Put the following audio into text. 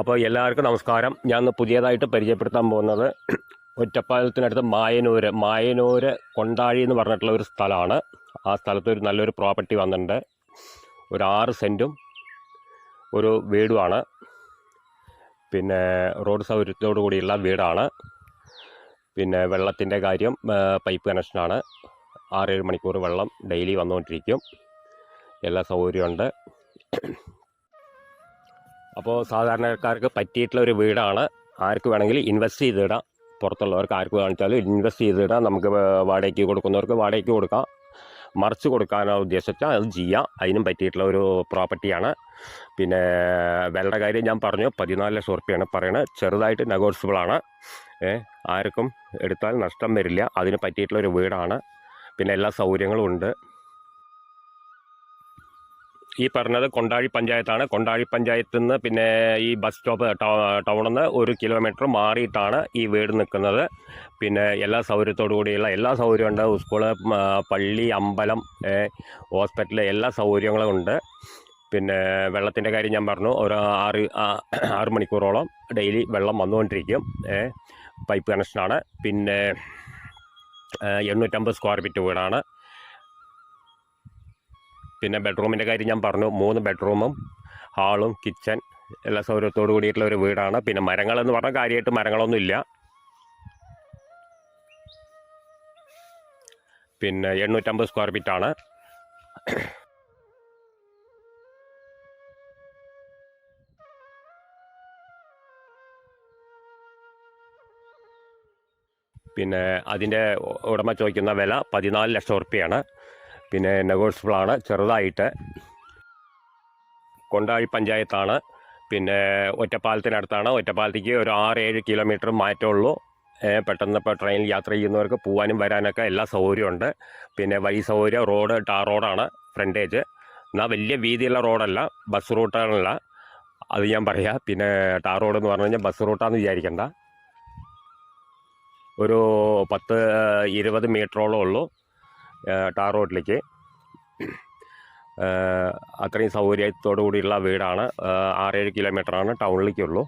അപ്പോൾ എല്ലാവർക്കും നമസ്കാരം. ഞാൻ പുതിയതായിട്ട് പരിചയപ്പെടുത്താൻ പോകുന്നത് ഒറ്റപ്പാലത്തിനടുത്ത് മായനൂര് മായനൂര് കൊണ്ടാഴി എന്ന് പറഞ്ഞിട്ടുള്ള ഒരു സ്ഥലമാണ്. ആ സ്ഥലത്ത് ഒരു നല്ലൊരു പ്രോപ്പർട്ടി വന്നിട്ടുണ്ട്. ഒരു ആറ് സെന്റും ഒരു വീടുമാണ്. പിന്നെ റോഡ് സൗകര്യത്തോടു കൂടിയുള്ള വീടാണ്. പിന്നെ വെള്ളത്തിന്റെ കാര്യം പൈപ്പ് കണക്ഷനാണ് ആറേഴ് മണിക്കൂർ വെള്ളം ഡെയിലി വന്നുകൊണ്ടിരിക്കും. എല്ലാ സൗകര്യമുണ്ട് അപ്പോൾ സാധാരണക്കാർക്ക് പറ്റിയിട്ടുള്ള ഒരു വീടാണ്. ആർക്ക് വേണമെങ്കിൽ ഇൻവെസ്റ്റ് ചെയ്തിടാം. പുറത്തുള്ളവർക്ക് ആർക്ക് കാണിച്ചാലും ഇൻവെസ്റ്റ് ചെയ്തിടാം. നമുക്ക് വാടകയ്ക്ക് കൊടുക്കുന്നവർക്ക് വാടകയ്ക്ക് കൊടുക്കാം. മറിച്ച് കൊടുക്കാനോ ഉദ്ദേശിച്ചാൽ അത് ചെയ്യാം. അതിനും പറ്റിയിട്ടുള്ള ഒരു പ്രോപ്പർട്ടിയാണ് പിന്നെ വിലയുടെ കാര്യം ഞാൻ പറഞ്ഞു. പതിനാല് ലക്ഷം ഉറുപ്പ്യാണ് പറയുന്നത് ചെറുതായിട്ട് നെഗോഷ്യബിളാണ് ആർക്കും എടുത്താൽ നഷ്ടം വരില്ല. അതിന് പറ്റിയിട്ടുള്ള ഒരു വീടാണ്. പിന്നെ എല്ലാ സൗകര്യങ്ങളും ഉണ്ട്. ഈ പറഞ്ഞത് കൊണ്ടാഴി പഞ്ചായത്താണ്. കൊണ്ടാഴി പഞ്ചായത്തിൽ നിന്ന് പിന്നെ ഈ ബസ് സ്റ്റോപ്പ് ടൗണിൽ നിന്ന് ഒരു കിലോമീറ്റർ മാറിയിട്ടാണ് ഈ വീട് നിൽക്കുന്നത്. പിന്നെ എല്ലാ സൗകര്യത്തോടു കൂടിയുള്ള എല്ലാ സൗകര്യവും ഉണ്ട് സ്കൂൾ പള്ളി അമ്പലം ഹോസ്പിറ്റൽ എല്ലാ സൗകര്യങ്ങളും ഉണ്ട്. പിന്നെ വെള്ളത്തിന്റെ കാര്യം ഞാൻ പറഞ്ഞു. ഒരു ആറ് ആറ് മണിക്കൂറോളം ഡെയിലി വെള്ളം വന്നുകൊണ്ടിരിക്കും. പൈപ്പ് കണക്ഷനാണ്. പിന്നെ എണ്ണൂറ്റമ്പത് സ്ക്വയർ ഫീറ്റ് വീടാണ്. പിന്നെ ബെഡ്റൂമിന്റെ കാര്യം ഞാൻ പറഞ്ഞു. മൂന്ന് ബെഡ്റൂമും ഹാളും കിച്ചൺ എല്ലാ സൗകര്യത്തോടു കൂടിയിട്ടുള്ള ഒരു വീടാണ്. പിന്നെ മരങ്ങളെന്ന് പറഞ്ഞാൽ കാര്യമായിട്ട് മരങ്ങളൊന്നും ഇല്ല പിന്നെ എണ്ണൂറ്റമ്പത് സ്ക്വയർ ഫീറ്റ് ആണ്. പിന്നെ അതിന്റെ ഉടമ ചോദിക്കുന്ന വില പതിനാല് ലക്ഷം ഉറുപ്പ്യാണ്. പിന്നെ നെഗോഷ്യബിളാണ് ചെറുതായിട്ട്. കൊണ്ടാഴി പഞ്ചായത്താണ്. പിന്നെ ഒറ്റപ്പാലത്തിനടുത്താണ്. ഒറ്റപ്പാലത്തേക്ക് ഒരു ആറ് ഏഴ് കിലോമീറ്റർ മാറ്റമുള്ളൂ പെട്ടെന്ന് ഇപ്പോൾ ട്രെയിനിൽ യാത്ര ചെയ്യുന്നവർക്ക് പോകാനും വരാനൊക്കെ എല്ലാ സൗകര്യമുണ്ട്. പിന്നെ വഴി സൗകര്യം റോഡ് ടാർ റോഡാണ് ഫ്രണ്ടേജ്. എന്നാൽ വലിയ വീതിയുള്ള റോഡല്ല ബസ് റൂട്ടാണല്ല. അത് ഞാൻ പറയാം പിന്നെ ടാർ റോഡ് എന്ന് പറഞ്ഞു കഴിഞ്ഞാൽ ബസ് റൂട്ടാന്ന് വിചാരിക്കണ്ട. ഒരു പത്ത് ഇരുപത് മീറ്ററോളം ഉള്ളൂ. ടാർ റോഡിലേക്ക് അത്രയും സൗകര്യത്തോടു കൂടിയുള്ള വീടാണ് ആറേഴ് കിലോമീറ്ററാണ് ടൗണിലേക്കുള്ളൂ.